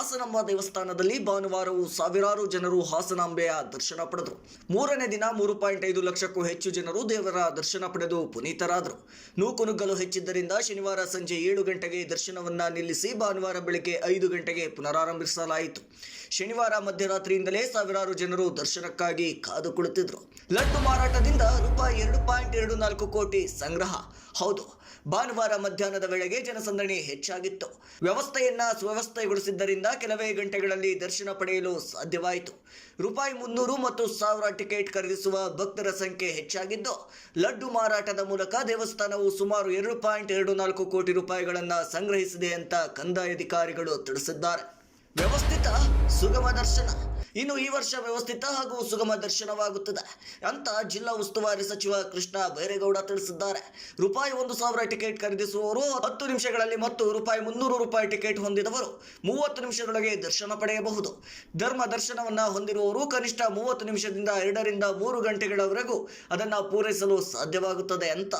ಹಾಸನಾಂಬ ದೇವಸ್ಥಾನದಲ್ಲಿ ಭಾನುವಾರವೂ ಸಾವಿರಾರು ಜನರು ಹಾಸನಾಂಬೆಯ ದರ್ಶನ ಪಡೆದರು. ಮೂರನೇ ದಿನ ಮೂರು ಪಾಯಿಂಟ್ ಐದು ಲಕ್ಷಕ್ಕೂ ಹೆಚ್ಚು ಜನರು ದೇವರ ದರ್ಶನ ಪಡೆದು ಪುನೀತರಾದರು. ನೂಕುನುಗ್ಗಲು ಹೆಚ್ಚಿದ್ದರಿಂದ ಶನಿವಾರ ಸಂಜೆ ಏಳು ಗಂಟೆಗೆ ದರ್ಶನವನ್ನ ನಿಲ್ಲಿಸಿ ಭಾನುವಾರ ಬೆಳಗ್ಗೆ ಐದು ಗಂಟೆಗೆ ಪುನರಾರಂಭಿಸಲಾಯಿತು. ಶನಿವಾರ ಮಧ್ಯರಾತ್ರಿಯಿಂದಲೇ ಸಾವಿರಾರು ಜನರು ದರ್ಶನಕ್ಕಾಗಿ ಕಾದು ಕುಳಿತಿದ್ರು ಲಡ್ಡು ಮಾರಾಟದಿಂದ ರೂಪಾಯಿ ಎರಡು ಪಾಯಿಂಟ್ ಎರಡು ನಾಲ್ಕು ಕೋಟಿ ಸಂಗ್ರಹ. ಹೌದು, ಭಾನುವಾರ ಮಧ್ಯಾಹ್ನದ ವೇಳೆಗೆ ಜನಸಂದಣಿ ಹೆಚ್ಚಾಗಿತ್ತು. ವ್ಯವಸ್ಥೆಯನ್ನ ಸುವ್ಯವಸ್ಥೆಗೊಳಿಸಿದ್ದರಿಂದ ಕೆಲವೇ ಗಂಟೆಗಳಲ್ಲಿ ದರ್ಶನ ಪಡೆಯಲು ಸಾಧ್ಯವಾಯಿತು. ರೂಪಾಯಿ ಮುನ್ನೂರು ಮತ್ತು ಸಾವಿರ ಟಿಕೆಟ್ ಖರೀದಿಸುವ ಭಕ್ತರ ಸಂಖ್ಯೆ ಹೆಚ್ಚಾಗಿದ್ದು, ಲಡ್ಡು ಮಾರಾಟದ ಮೂಲಕ ದೇವಸ್ಥಾನವು ಸುಮಾರು ಎರಡು ಪಾಯಿಂಟ್ ಎರಡು ನಾಲ್ಕು ಕೋಟಿ ರೂಪಾಯಿಗಳನ್ನು ಸಂಗ್ರಹಿಸಿದೆ ಅಂತ ಕಂದಾಯ ಅಧಿಕಾರಿಗಳು ತಿಳಿಸಿದ್ದಾರೆ. ವ್ಯವಸ್ಥಿತ ಸುಗಮ ದರ್ಶನ. ಇನ್ನು ಈ ವರ್ಷ ವ್ಯವಸ್ಥಿತ ಹಾಗೂ ಸುಗಮ ದರ್ಶನವಾಗುತ್ತದೆ ಅಂತ ಜಿಲ್ಲಾ ಉಸ್ತುವಾರಿ ಸಚಿವ ಕೃಷ್ಣ ಬೈರೇಗೌಡ ತಿಳಿಸಿದ್ದಾರೆ. ರೂಪಾಯಿ ಒಂದು ಸಾವಿರ ಟಿಕೆಟ್ ಖರೀದಿಸುವವರು ಹತ್ತು ನಿಮಿಷಗಳಲ್ಲಿ ಮತ್ತು ರೂಪಾಯಿ ಮುನ್ನೂರು ರೂಪಾಯಿ ಟಿಕೆಟ್ ಹೊಂದಿದವರು ಮೂವತ್ತು ನಿಮಿಷದೊಳಗೆ ದರ್ಶನ ಪಡೆಯಬಹುದು. ಧರ್ಮ ದರ್ಶನವನ್ನು ಹೊಂದಿರುವವರು ಕನಿಷ್ಠ ಮೂವತ್ತು ನಿಮಿಷದಿಂದ ಎರಡರಿಂದ ಮೂರು ಗಂಟೆಗಳವರೆಗೂ ಅದನ್ನು ಪೂರೈಸಲು ಸಾಧ್ಯವಾಗುತ್ತದೆ ಅಂತ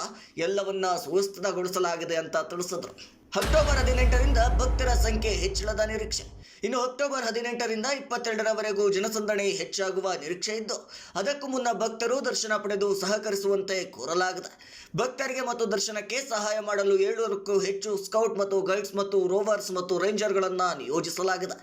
ಎಲ್ಲವನ್ನ ಸುವ್ಯವಸ್ಥಿತಗೊಳಿಸಲಾಗಿದೆ ಅಂತ ತಿಳಿಸಿದ್ರು. ಅಕ್ಟೋಬರ್ ಹದಿನೆಂಟರಿಂದ ಭಕ್ತರ ಸಂಖ್ಯೆ ಹೆಚ್ಚಳದ ನಿರೀಕ್ಷೆ. ಇನ್ನು ಅಕ್ಟೋಬರ್ ಹದಿನೆಂಟರಿಂದ ಇಪ್ಪತ್ತೆರಡರವರೆಗೂ ಜನಸಂದಣಿ ಹೆಚ್ಚಾಗುವ ನಿರೀಕ್ಷೆ ಇದ್ದು, ಅದಕ್ಕೂ ಮುನ್ನ ಭಕ್ತರು ದರ್ಶನ ಪಡೆದು ಸಹಕರಿಸುವಂತೆ ಕೋರಲಾಗಿದೆ. ಭಕ್ತರಿಗೆ ಮತ್ತು ದರ್ಶನಕ್ಕೆ ಸಹಾಯ ಮಾಡಲು ಏಳುನೂರಕ್ಕೂ ಹೆಚ್ಚು ಸ್ಕೌಟ್ ಮತ್ತು ಗೈಡ್ಸ್ ಮತ್ತು ರೋವರ್ಸ್ ಮತ್ತು ರೇಂಜರ್ಗಳನ್ನು ನಿಯೋಜಿಸಲಾಗಿದೆ.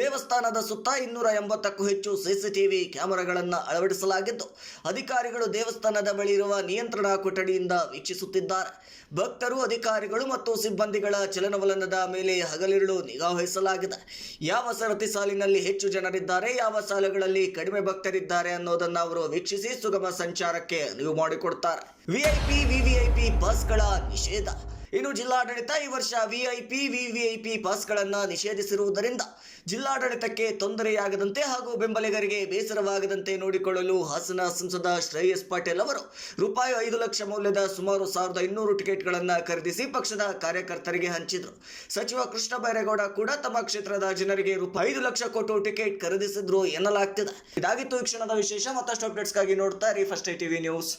ದೇವಸ್ಥಾನದ ಸುತ್ತ ಇನ್ನೂರ ಎಂಬತ್ತಕ್ಕೂ ಹೆಚ್ಚು ಸಿಸಿಟಿವಿ ಕ್ಯಾಮೆರಾಗಳನ್ನು ಅಳವಡಿಸಲಾಗಿದ್ದು, ಅಧಿಕಾರಿಗಳು ದೇವಸ್ಥಾನದ ಬಳಿ ಇರುವ ನಿಯಂತ್ರಣ ಕೊಠಡಿಯಿಂದ ವೀಕ್ಷಿಸುತ್ತಿದ್ದಾರೆ. ಭಕ್ತರು, ಅಧಿಕಾರಿಗಳು ಮತ್ತು ಸಿಬ್ಬಂದಿಗಳ ಚಲನವಲನದ ಮೇಲೆ ಹಗಲಿರುಳು ನಿಗಾ ವಹಿಸಲಾಗಿದೆ. ಯಾವ ಸರತಿ ಸಾಲಿನಲ್ಲಿ ಹೆಚ್ಚು ಜನರಿದ್ದಾರೆ, ಯಾವ ಸಾಲುಗಳಲ್ಲಿ ಕಡಿಮೆ ಭಕ್ತರಿದ್ದಾರೆ ಅನ್ನೋದನ್ನು ಅವರು ವೀಕ್ಷಿಸಿ ಸುಗಮ ಸಂಚಾರಕ್ಕೆ ಅನುವು ಮಾಡಿಕೊಡ್ತಾರೆ. ವಿಐಪಿ ವಿವಿಐಪಿ ಬಸ್ಗಳ ನಿಷೇಧ. ಇನ್ನು ಜಿಲ್ಲಾಡಳಿತ ಈ ವರ್ಷ ವಿಐಪಿ ವಿವಿಐಪಿ ಪಾಸ್ಗಳನ್ನು ನಿಷೇಧಿಸಿರುವುದರಿಂದ ಜಿಲ್ಲಾಡಳಿತಕ್ಕೆ ತೊಂದರೆಯಾಗದಂತೆ ಹಾಗೂ ಬೆಂಬಲಿಗರಿಗೆ ಬೇಸರವಾಗದಂತೆ ನೋಡಿಕೊಳ್ಳಲು ಹಾಸನ ಸಂಸದ ಶ್ರೇಯಸ್ ಪಾಟೀಲ್ ಅವರು ರೂಪಾಯಿ ಐದು ಲಕ್ಷ ಮೌಲ್ಯದ ಸುಮಾರು ಸಾವಿರದ ಇನ್ನೂರು ಟಿಕೆಟ್ಗಳನ್ನು ಖರೀದಿಸಿ ಪಕ್ಷದ ಕಾರ್ಯಕರ್ತರಿಗೆ ಹಂಚಿದರು. ಸಚಿವ ಕೃಷ್ಣ ಬೈರೇಗೌಡ ಕೂಡ ತಮ್ಮ ಕ್ಷೇತ್ರದ ಜನರಿಗೆ ರೂಪಾಯಿ ಐದು ಲಕ್ಷ ಕೊಟ್ಟು ಟಿಕೆಟ್ ಖರೀದಿಸಿದ್ರು ಎನ್ನಲಾಗ್ತಿದೆ. ಇದಾಗಿತ್ತು ಈ ಕ್ಷಣದ ವಿಶೇಷ, ಮತ್ತಷ್ಟು ಅಪ್ಡೇಟ್ಸ್ಗಾಗಿ ನೋಡ್ತಾ ಇರಿ ಫಸ್ಟ್ ಐ ಟಿವಿ ನ್ಯೂಸ್.